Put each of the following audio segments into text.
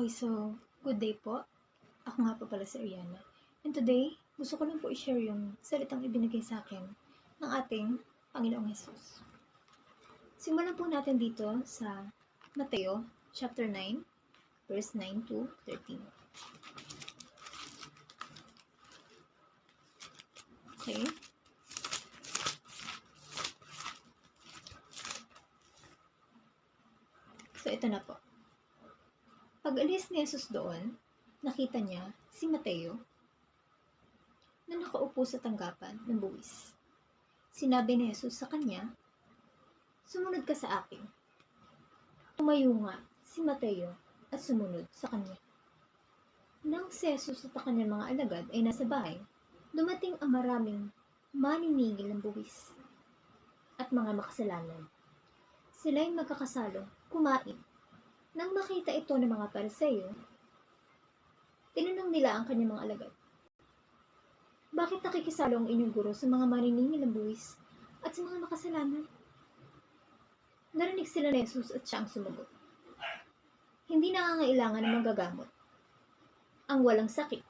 Okay, so, good day po. Ako nga po pala si Ariana. And today, gusto ko lang po i-share yung salitang ibinigay sa akin ng ating Panginoong Jesus. Simulan po natin dito sa Mateo chapter 9, verse 9 to 13. Okay. So, ito na po. Pag-alis ni Jesus doon, nakita niya si Mateo na nakaupo sa tanggapan ng buwis. Sinabi ni Jesus sa kanya, Sumunod ka sa akin. Tumayo nga si Mateo at sumunod sa kanya. Nang si Jesus at ang kanyang mga alagad ay nasa bahay, dumating ang maraming maniningil ng buwis at mga makasalanan. Sila'y magkakasalo, kumain. Nang makita ito ng mga pariseyo, tinanong nila ang kanyang mga alagad. Bakit nakikisalo ang inyong guro sa mga maniningil ng buwis at sa mga makasalanan? Narinig sila ni Jesus at siya ang sumagot. Hindi nangangailangan ng magagamot ang walang sakit,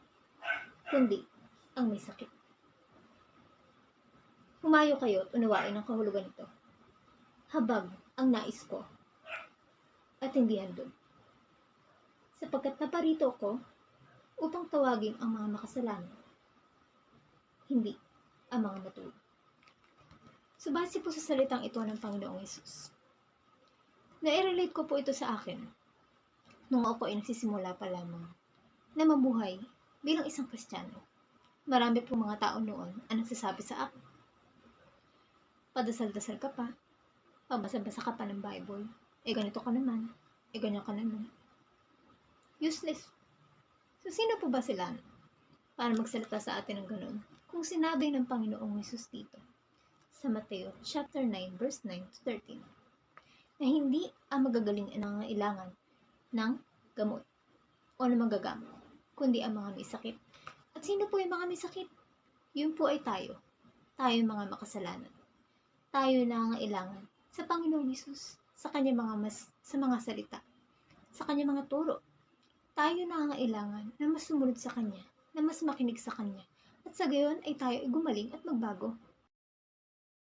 kundi ang may sakit. Humayo kayo at unawain ang kahulugan nito. Habag ang nais ko at hindi handog. Sapagkat naparito ko upang tawagin ang mga makasalanan, hindi ang mga matulog. So, base po sa salitang ito ng Panginoong Yesus. Na-relate ko po ito sa akin nung ako ay nagsisimula pa lamang na mabuhay bilang isang Kristiyano. Marami po mga tao noon ang nagsasabi sa akin. Padasal-dasal ka pa, pabasa-basa ka pa ng Bible, eh ganito ka naman, eh ganyan ka naman. Useless. So, sino po ba sila para magsalita sa atin ng ganun? Kung sinabi ng Panginoong Yesus dito, sa Mateo chapter 9 verse 9 to 13, na hindi ang magagaling ang nangangailangan ng gamot o na magagamot, kundi ang mga may sakit. At sino po yung mga may sakit? Yun po ay tayo. Tayo yung mga makasalanan. Tayo nangangailangan sa Panginoong Hesus, sa kanyang mga mas, sa mga salita, sa kanyang mga turo. Tayo nangangailangan na mas sumunod sa kanya, na mas makinig sa kanya, at sa gayon ay tayo ay gumaling at magbago